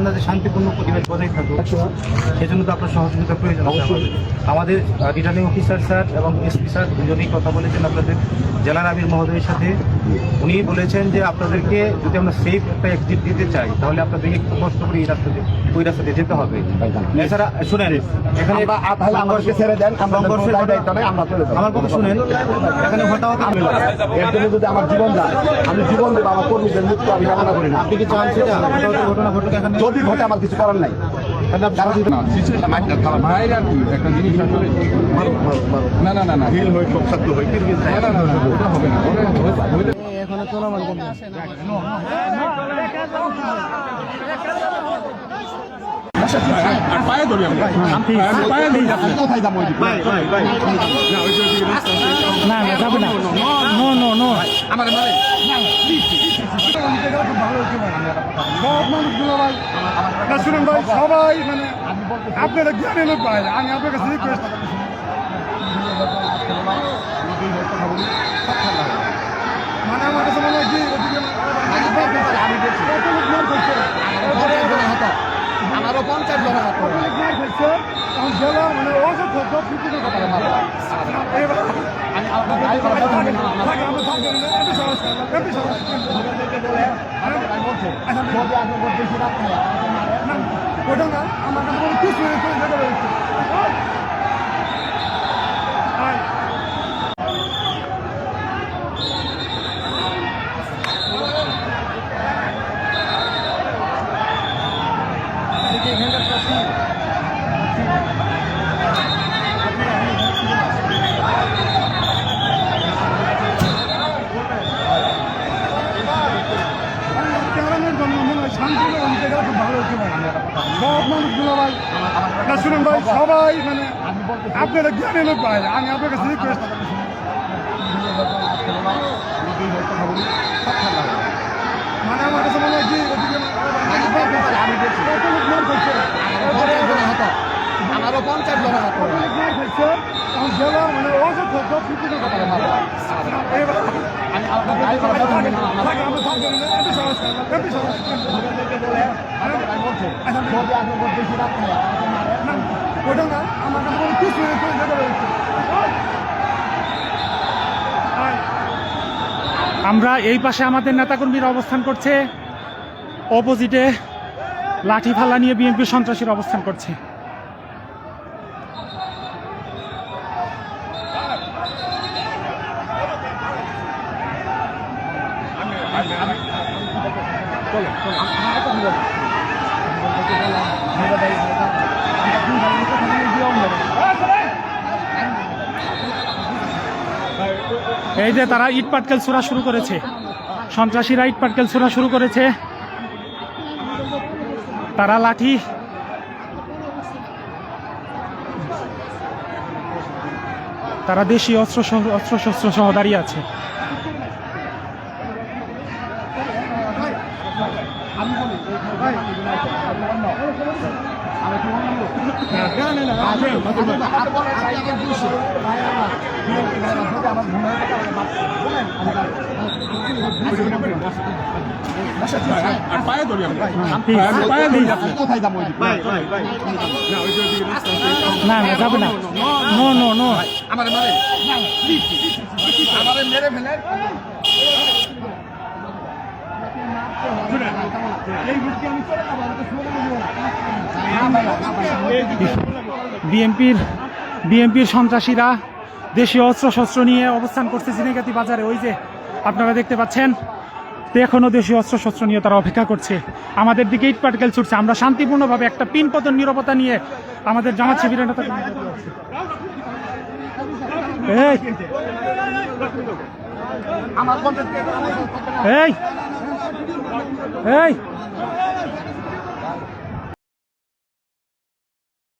আপনাদের শান্তিপূর্ণ পরিবেশ বজায় থাকুক। সেজন্য তো আপনার সহযোগিতা প্রয়োজন আমাদের। রিটার্নিং অফিসার স্যার এবং এসপি স্যার দুজনেই কথা বলেছেন আপনাদের। জেলার আমির মহোদয়ের সাথে। উনি বলেছেন যে আপনাদেরকে যদি আমরা সেফ একটা এক্সিট দিতে চাই তাহলে আপনাদেরকে একটু কষ্ট করে এই রাস্তাতে ওই রাস্তাতে যেতে হবে। এছাড়া শুনেন এখানে আমরা আ- ছেড়ে দেন সংঘর্ষের দায়িত্ব নেই আমরা চলে আমার কথা শুনেন এখানে হঠাৎ যদি আমার জীবন যায় আমি জীবন দেবো আমার কর্মীদের মৃত্যু আমি কামনা করি না। আপনি কি চান সেটা? ঘটনা ঘটুক এখানে যদি ঘটে আমার কিছু করার নাই না না না না হিল হয়ে সব ছাত্র হয়ে না না না না ওটা হবে না হইলে আর পায়ে ধরি আমরা হ্যাঁ, পায়ে আপনি কোথায় ভাই না। না না যাবে না নো নো নো আমার মানে সব মানুষগুলো ভাই না শুনুন ভাই সবাই মানে আপনারা জ্ঞানী লোক ভাই আমি আপনার কাছে রিকোয়েস্ট মানে আমার কাছে মনে হয় কি আমি আমারও পঞ্চাশ জন জেলা মানে ওষুধ সব ওটা না, আমার কাছে কোনো কিছু নেই, কোনো জায়গা রয়েছে। ভাই, কারণের জন্য মনে হয় শান্তি হলে ওই জায়গাটা খুব ভালো হতে পারে সব মানুষগুলো ভাই না শুনুন ভাই সবাই মানে আপনারা জ্ঞানী লোক ভাই আমি আপনার কাছে রিকোয়েস্ট মানে আমার কাছে মনে হয় কি আমি হতো। আমারও পঞ্চাশ জন মানে আমরা এই পাশে আমাদের নেতাকর্মীরা অবস্থান করছে। অপোজিটে লাঠি ফালা নিয়ে বিএনপি সন্ত্রাসীর অবস্থান করছে। এই যে তারা ইট পাটকেল ছোড়া শুরু করেছে। সন্ত্রাসীরা ইট পাটকেল ছোড়া শুরু করেছে। তারা লাঠি। তারা দেশি অস্ত্র সহ- অস্ত্র শস্ত্র সহ দাঁড়িয়ে আছে আর পায়ে ধরি আমরা ঠিক হ্যাঁ, আছে। পায়ে দিই আপনি কোথায় যাব ওই দিকে? ভাই ভাই ভাই না। না যাবে না নো নো নো মানে মেরে ফেলে বিএনপির বিএনপির সন্ত্রাসীরা দেশীয় অস্ত্র শস্ত্র নিয়ে অবস্থান করছে জিনেগাতি বাজারে। ওই যে আপনারা দেখতে পাচ্ছেন তো এখনও দেশীয় অস্ত্র শস্ত্র নিয়ে তারা অপেক্ষা করছে। আমাদের দিকে ইট পাটকেল ছুটছে। আমরা শান্তিপূর্ণভাবে একটা পিন পতন নিরবতা নিয়ে আমাদের জামাত শিবিরের নেতা এই! এই।